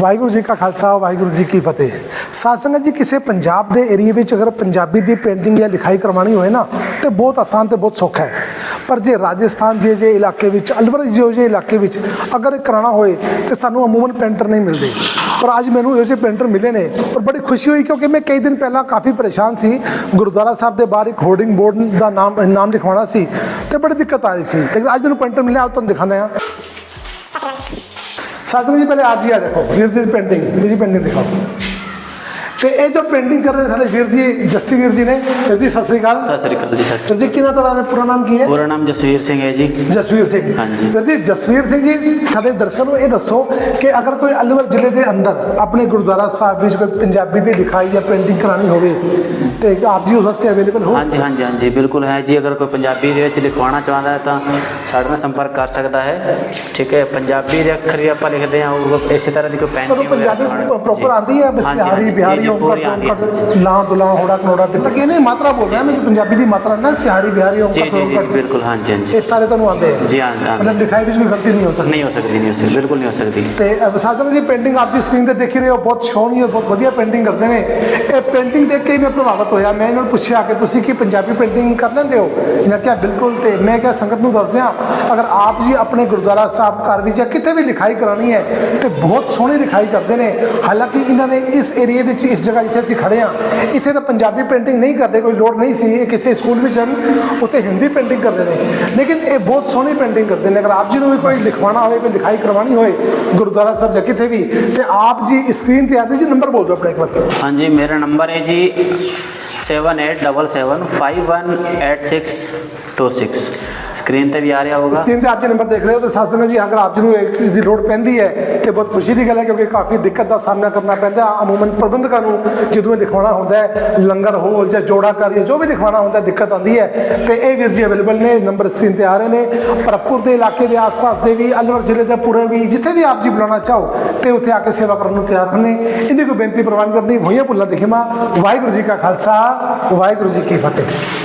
ਵਾਹਿਗੁਰੂ ਜੀ ਕਾ ਖਾਲਸਾ, ਵਾਹਿਗੁਰੂ ਜੀ ਕੀ ਫਤਿਹ। ਸਾਧ ਸੰਗਤ ਜੀ, ਕਿਸੇ ਪੰਜਾਬ ਦੇ ਏਰੀਆ ਵਿੱਚ ਅਗਰ ਪੰਜਾਬੀ ਦੀ ਪੇਂਟਿੰਗ ਜਾਂ ਲਿਖਾਈ ਕਰਵਾਉਣੀ ਹੋਏ ਨਾ, ਤੇ ਬਹੁਤ ਆਸਾਨ ਤੇ ਬਹੁਤ ਸੌਖਾ ਹੈ। ਪਰ ਜੇ ਰਾਜਸਥਾਨ ਜੇ ਜੇ ਇਲਾਕੇ ਵਿੱਚ, ਅਲਵਰ ਜਿਹੋ ਜਿਹੇ ਇਲਾਕੇ ਵਿੱਚ ਅਗਰ ਇਹ ਕਰਾਉਣਾ ਹੋਏ, ਤੇ ਸਾਨੂੰ ਅਮੂਮਨ ਪੇਂਟਰ ਨਹੀਂ ਮਿਲਦੇ। ਪਰ ਅੱਜ ਮੈਨੂੰ ਇਹੋ ਜਿਹੇ ਪੇਂਟਰ ਮਿਲੇ ਨੇ ਔਰ ਬੜੀ ਖੁਸ਼ੀ ਹੋਈ ਕਿਉਂਕਿ ਮੈਂ ਕਈ ਦਿਨ ਪਹਿਲਾਂ ਕਾਫੀ ਪਰੇਸ਼ਾਨ ਸੀ। ਗੁਰਦੁਆਰਾ ਸਾਹਿਬ ਦੇ ਬਾਹਰ ਇੱਕ ਹੋਰਡਿੰਗ ਬੋਰਡ ਦਾ ਨਾਮ ਨਾਮ ਲਿਖਵਾਉਣਾ ਸੀ ਤੇ ਬੜੀ ਦਿੱਕਤ ਆ ਰਹੀ ਸੀ। ਲੇਕਿਨ ਅੱਜ ਮੈਨੂੰ ਪੇਂਟਰ ਮਿਲਿਆ ਆਪ ਤੁਹਾਨੂੰ ਦਿਖਾਉਂਦੇ ਹਾਂ। ਪਹਿਲੇ ਆਪ ਜੀ ਆ ਦੇਖੋ ਵੀਰ ਜੀ ਦੀ ਪੇਂਟਿੰਗ ਵੀਰ ਜੀ ਪੇਂਟਿੰਗ ਦਿਖਾਓ। ਤੇ ਇਹ ਜੋ ਪੇਂਟਿੰਗ ਕਰ ਰਹੇ ਸਾਡੇ ਵੀਰ ਜੀ ਜੱਸੀ ਵੀਰ ਜੀ ਨੇ ਵੀਰ ਜੀ ਸਤਿ ਸ੍ਰੀ ਅਕਾਲ। ਸਤਿ ਸ੍ਰੀ ਅਕਾਲ ਜੀ ਸਤਿ ਸ੍ਰੀ ਵੀਰ ਜੀ ਕਿਹਨਾਂ ਤੁਹਾਡਾ ਪੂਰਾ ਨਾਮ ਕੀ ਹੈ? ਅਕਾਲ ਪੂਰਾ ਨਾਮ ਜਸਵੀਰ ਸਿੰਘ ਹੈ ਜੀ। ਜਸਵੀਰ ਸਿੰਘ। ਹਾਂਜੀ। ਵੀਰ ਜੀ ਜਸਵੀਰ ਸਿੰਘ ਜੀ ਸਾਡੇ ਦਰਸ਼ਕਾਂ ਨੂੰ ਇਹ ਦੱਸੋ ਕਿ ਅਗਰ ਕੋਈ ਅਲਵਰ ਜ਼ਿਲ੍ਹੇ ਦੇ ਅੰਦਰ ਆਪਣੇ ਗੁਰਦੁਆਰਾ ਸਾਹਿਬ ਵਿੱਚ ਕੋਈ ਪੰਜਾਬੀ ਦੀ ਲਿਖਾਈ ਜਾਂ ਪੇਂਟਿੰਗ ਕਰਾਣੀ ਹੋਵੇ ਤੇ ਆਪ ਜੀ ਉਸ ਵਾਸਤੇ ਅਵੇਲੇਬਲ ਹੋ ਹਾਂਜੀ ਹਾਂਜੀ ਹਾਂਜੀ ਬਿਲਕੁਲ ਹੈ ਜੀ। ਅਗਰ ਕੋਈ ਪੰਜਾਬੀ ਦੇ ਵਿੱਚ ਲਿਖਵਾਉਣਾ ਚਾਹੁੰਦਾ ਹੈ ਤਾਂ ਸਾਡੇ ਨਾਲ ਸੰਪਰਕ ਕਰ ਸਕਦਾ ਹੈ। ਠੀਕ ਹੈ ਪੰਜਾਬੀ ਦੇ ਅੱਖਰ ਵੀ ਆਪਾਂ ਲਿਖਦੇ ਹਾਂ ਉਹ ਇਸੇ ਤਰ੍ਹਾਂ ਦੀ ਕੋਈ ਤੁਹਾਨੂੰ ਪੈਂਟਿੰਗ ਪੰਜਾਬੀ ਪ੍ਰੋਪਰ ਆਉਂਦੀ ਹੈ ਸਿਹਾਰੀ ਬਿਹਾਰੀ ਓਂਕਾਰ ਲਾਂ ਦੁਲਾਂ ਹੋੜਾ ਕਨੋੜਾ ਤੇ ਤੱਕ ਇਹਨੇ ਮਾਤਰਾ ਬੋਲ ਰਿਹਾ ਮੈਂ ਜੀ ਪੰਜਾਬੀ ਦੀ ਮਾਤਰਾ ਨਾ ਸਿਹਾਰੀ ਬਿਹਾਰੀ ਓਂਕਾਰ ਜੀ ਜੀ ਬਿਲਕੁਲ ਹਾਂਜੀ ਹਾਂਜੀ। ਇਹ ਸਾਰੇ ਤੁਹਾਨੂੰ ਆਉਂਦੇ ਆ। ਜੀ ਹਾਂ। ਮਤਲਬ ਲਿਖਾਈ ਵਿੱਚ ਕੋਈ ਗਲਤੀ ਨਹੀਂ ਹੋ ਸਕਦੀ। ਨਹੀਂ ਹੋ ਸਕਦੀ ਨਹੀਂ ਹੋ ਸਕਦੀ ਬਿਲਕੁਲ ਨਹੀਂ ਹੋ ਸਕਦੀ। ਤੇ ਸਾਜਨ ਜੀ ਪੇਂਟਿੰਗ ਆਪ ਦੀ ਸਕਰੀਨ ਤੇ ਦੇਖ ਰਹੇ ਹੋ ਬਹੁਤ ਸੋਹਣੀ ਔਰ ਬਹੁਤ ਵਧੀਆ ਪੇਂਟਿੰਗ ਕਰਦੇ ਨੇ। ਇਹ ਪੇਂਟਿੰਗ ਦੇਖ ਕੇ ਮੈਂ ਪ੍ਰਭਾਵਿਤ ਹੋਇਆ, ਮੈਂ ਇਹਨਾਂ ਨੂੰ ਪੁੱਛਿਆ ਕਿ ਤੁਸੀਂ ਕੀ ਪੰਜਾਬੀ ਪੇਂਟਿੰਗ ਕਰ ਲੈਂਦੇ ਹੋ? ਇਹਨਾਂ ਕਿਹਾ, ਬਿਲਕੁਲ ਤੇ। ਮੈਂ ਕਿਹਾ, ਸੰਗਤ ਨੂੰ ਦੱਸ ਦਿਆਂ ਅਗਰ ਆਪ ਜੀ ਆਪਣੇ ਗੁਰਦੁਆਰਾ ਸਾਹਿਬ ਘਰ ਵਿੱਚ ਜਾਂ ਕਿਤੇ ਵੀ ਲਿਖਾਈ ਕਰਾਣੀ ਹੈ, ਤੇ ਬਹੁਤ ਸੋਹਣੀ ਲਿਖਾਈ ਕਰਦੇ ਨੇ। ਹਾਲਾਂਕਿ ਇਹਨਾਂ ਨੇ ਇਸ ਏਰੀਆ ਵਿੱਚ, ਇਸ ਜਗ੍ਹਾ ਜਿੱਥੇ ਅਸੀਂ ਖੜੇ ਆ ਇੱਥੇ ਤਾਂ ਪੰਜਾਬੀ ਪੇਂਟਿੰਗ ਨਹੀਂ ਕਰਦੇ, ਕੋਈ ਲੋੜ ਨਹੀਂ ਸੀ। ਇਹ ਕਿਸੇ ਸਕੂਲ ਵਿੱਚ ਹਨ, ਉੱਥੇ ਹਿੰਦੀ ਪੇਂਟਿੰਗ ਕਰਦੇ ਨੇ। ਲੇਕਿਨ ਇਹ ਬਹੁਤ ਸੋਹਣੀ ਪੇਂਟਿੰਗ ਕਰਦੇ ਨੇ। ਅਗਰ ਆਪ ਜੀ ਨੂੰ ਵੀ ਕੋਈ ਲਿਖਵਾਉਣਾ ਹੋਵੇ, ਕੋਈ ਲਿਖਾਈ ਕਰਵਾਉਣੀ ਹੋਏ ਗੁਰਦੁਆਰਾ ਸਾਹਿਬ ਜਾਂ ਕਿਤੇ ਵੀ, ਤੇ ਆਪ ਜੀ ਸਕਰੀਨ ਤੇ ਆ ਜੀ ਨੰਬਰ ਬੋਲ ਦਿਓ ਆਪਣੇ ਇੱਕ ਵਾਰ। ਹਾਂਜੀ, ਮੇਰਾ ਨੰਬਰ ਹੈ ਜੀ seven eight double seven five one eight six two six screen ਤੇ ਵੀ ਆ ਰਿਹਾ ਹੋਗਾ ਸਕਰੀਨ ਤੇ ਆਪ ਜੀ ਨੰਬਰ ਦੇਖ ਰਹੇ ਹੋ ਤੇ ਸਾਧ ਸੰਗਤ ਜੀ। ਅਗਰ ਆਪ ਜੀ ਨੂੰ ਇੱਕ ਚੀਜ਼ ਦੀ ਲੋੜ ਪੈਂਦੀ ਹੈ ਤੇ ਬਹੁਤ ਖੁਸ਼ੀ ਦੀ ਗੱਲ ਹੈ ਕਿਉਂਕਿ ਕਾਫੀ ਦਿੱਕਤ ਦਾ ਸਾਹਮਣਾ ਕਰਨਾ ਪੈਂਦਾ ਅਮੂਮਨ ਪ੍ਰਬੰਧਕਾਂ ਨੂੰ ਜਦੋਂ ਇਹ ਲਿਖਵਾਉਣਾ ਹੁੰਦਾ ਹੈ, ਲੰਗਰ ਹੋਲ ਜਾਂ ਜੋੜਾ ਕਰੀਏ ਜੋ ਵੀ ਲਿਖਵਾਉਣਾ ਹੁੰਦਾ ਦਿੱਕਤ ਆਉਂਦੀ ਹੈ। ਤੇ ਇਹ ਵੀਰ ਜੀ ਅਵੇਲੇਬਲ ਨੇ, ਨੰਬਰ ਸਕਰੀਨ ਤੇ ਆ ਰਹੇ ਨੇ। ਭਰਤਪੁਰ ਦੇ ਇਲਾਕੇ ਦੇ ਆਸ-ਪਾਸ ਦੇ ਵੀ, ਅਲਵਰ ਜ਼ਿਲ੍ਹੇ ਦੇ ਪੂਰੇ ਵੀ, ਜਿੱਥੇ ਵੀ ਆਪ ਜੀ ਬੁਲਾਉਣਾ ਚਾਹੋ ਤੇ ਉੱਥੇ ਆ ਕੇ ਸੇਵਾ ਕਰਨ ਨੂੰ ਤਿਆਰ ਨੇ ਇਹਦੀ ਕੋਈ ਬੇਨਤੀ ਪ੍ਰਵਾਨ ਕਰਨੀ, ਹੋਈਆਂ ਭੁੱਲਾਂ ਦਿਖੇਮਾ ਵਾਹਿਗੁਰੂ ਜੀ ਕਾ ਖਾਲਸਾ, ਵਾਹਿਗੁਰੂ ਜੀ ਕੀ ਫਤਿਹ।